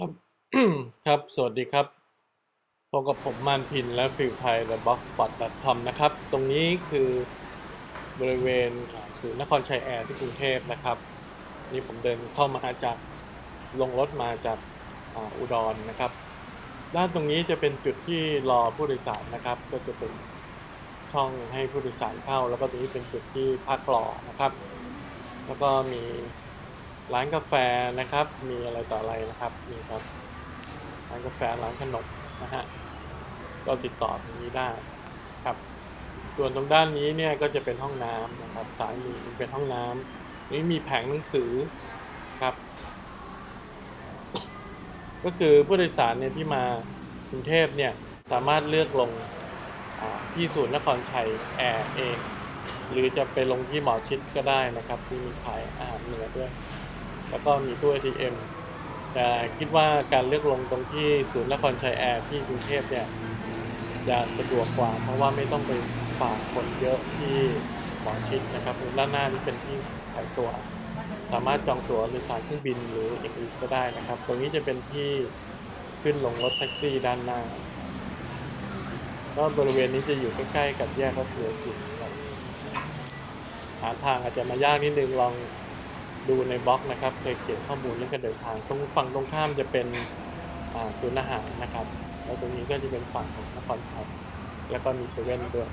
ครับครับ สวัสดีครับ พบกับผมมานพินและฟิวไทย The Box Spot com นะครับ ตรงนี้คือบริเวณอ่าศูนย์นครชัยแอร์ที่กรุงเทพนะครับ นี่ผมเดินเข้ามาจากลงรถมาจากอ,อุดรนะครับ ด้านตรงนี้จะเป็นจุดที่รอผู้โดยสารนะครับ ก็จะเป็นช่องให้ผู้โดยสารเข้า แล้วก็ตรงนี้เป็นจุดที่พักรอนะครับ แล้วก็มี ร้านกาแฟนะครับ มีอะไรต่ออะไรนะครับนี่ครับ ร้านกาแฟร้านขนมนะฮะก็ติดต่อตรงนี้ได้ครับ ส่วนตรงด้านนี้เนี่ยก็จะเป็นห้องน้ำนะครับซ้ายมือเป็นห้องน้ำนี่มีแผงหนังสือครับ ก็คือผู้โดยสารเนี่ยที่มากรุงเทพเนี่ยสามารถเลือกลงที่ศูนย์นครชัยแอร์เอง หรือจะไปลงที่หมอชิดก็ได้นะครับ ที่มีขายอาหารเหนือด้วย แล้วก็มีตู้ ATM แต่คิดว่าการเลือกลงตรงที่ศูนย์นครชัยแอร์ที่กรุงเทพเนี่ยจะสะดวกกว่า เพราะว่าไม่ต้องไปฝากคนเยอะที่หมอชิดนะครับด้านหน้านี่เป็นที่ขายตั๋วสามารถจองตั๋วโดยสารเครื่องบินหรืออย่างอื่นก็ได้นะครับ ตรงนี้จะเป็นที่ขึ้นลงรถแท็กซี่ด้านหน้าก็บริเวณนี้จะอยู่ใกล้ๆกับแยกรถเสือจิตครับหาทางอาจจะมายากนิดนึงลอง ดูในบล็อกนะครับเคยเขียนข้อมูลเรื่องการเดินทางตรงฝั่งตรงข้ามจะเป็นศูนย์อาหารนะครับ แล้วตรงนี้ก็จะเป็นฝั่งของนครชัยแล้วก็มีเซเว่นด้วย